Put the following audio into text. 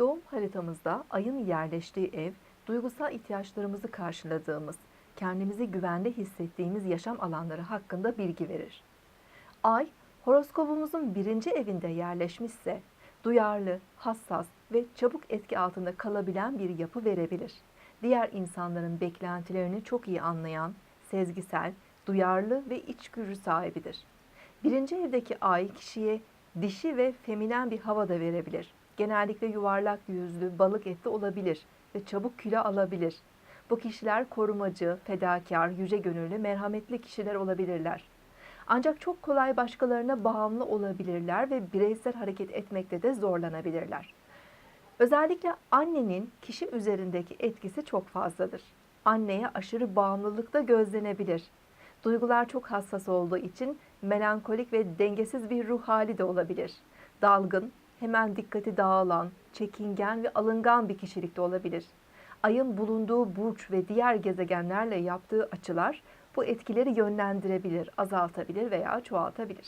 Doğum haritamızda ayın yerleştiği ev, duygusal ihtiyaçlarımızı karşıladığımız, kendimizi güvende hissettiğimiz yaşam alanları hakkında bilgi verir. Ay, horoskopumuzun birinci evinde yerleşmişse, duyarlı, hassas ve çabuk etki altında kalabilen bir yapı verebilir. Diğer insanların beklentilerini çok iyi anlayan, sezgisel, duyarlı ve içgörü sahibidir. Birinci evdeki ay kişiye dişi ve feminen bir hava da verebilir. Genellikle yuvarlak yüzlü, balık etli olabilir ve çabuk kilo alabilir. Bu kişiler korumacı, fedakar, yüce gönüllü, merhametli kişiler olabilirler. Ancak çok kolay başkalarına bağımlı olabilirler ve bireysel hareket etmekte de zorlanabilirler. Özellikle annenin kişi üzerindeki etkisi çok fazladır. Anneye aşırı bağımlılık da gözlenebilir. Duygular çok hassas olduğu için melankolik ve dengesiz bir ruh hali de olabilir. Dalgın, hemen dikkati dağılan, çekingen ve alıngan bir kişilikte olabilir. Ayın bulunduğu burç ve diğer gezegenlerle yaptığı açılar bu etkileri yönlendirebilir, azaltabilir veya çoğaltabilir.